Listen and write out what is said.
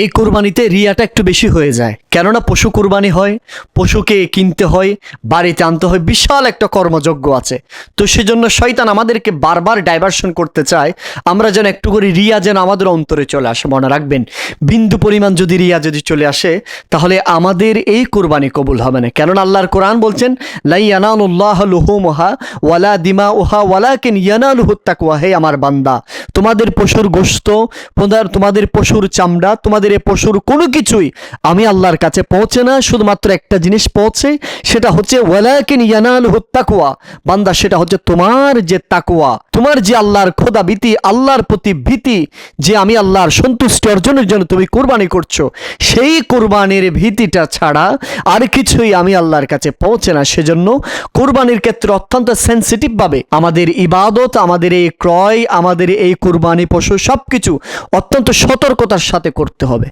এই কোরবানিতে রিয়াটা একটু বেশি হয়ে যায়। কেননা পশু কোরবানি হয়, পশুকে কিনতে হয়, বাড়িতে আনতে হয়, বিশাল একটা কর্মযজ্ঞ আছে। তো সেজন্য শয়তান আমাদেরকে বারবার ডাইভারশন করতে চায়, আমরা যেন একটু করে রিয়া যেন আমাদের অন্তরে চলে আসে, মনে রাখবেন। বিন্দু পরিমাণ যদি রিয়া যদি চলে আসে, তাহলে আমাদের এই কোরবানি কবুল হবে না। কেননা আল্লাহর কোরআন বলছেন, লাই ইয়ানানুল্লাহ লুহুমহা ওয়ালা দিমা ওহা ওয়ালাকিন ইয়ানালুহু তাকওয়া হে আমার বান্দা, তোমাদের পশুর তোমাদের তোমাদের পশুর চামড়া, তোমাদের এ পশুর কোনো কিছুই আমি আল্লাহর কাছে পৌঁছে না, শুধুমাত্র একটা জিনিস পৌঁছে, সেটা হচ্ছে ওয়ালাকিন ইয়ানালুহু তাকওয়া। বান্দা, সেটা হচ্ছে তোমার যে তাকওয়া, তোমার যে আল্লাহর খোদা ভীতি, আল্লাহর প্রতি ভীতি, যে আমি আল্লাহর সন্তুষ্টি অর্জনের জন্য তুমি কোরবানি করছ, সেই কোরবানির ভীতিটা ছাড়া আর কিছুই আমি আল্লাহর কাছে পৌঁছে না। সেজন্য কোরবানির ক্ষেত্রে অত্যন্ত সেন্সিটিভভাবে আমাদের ইবাদত, আমাদের এই ক্রয়, আমাদের এই কোরবানি পশু সব কিছু অত্যন্ত সতর্কতার সাথে করতে হবে।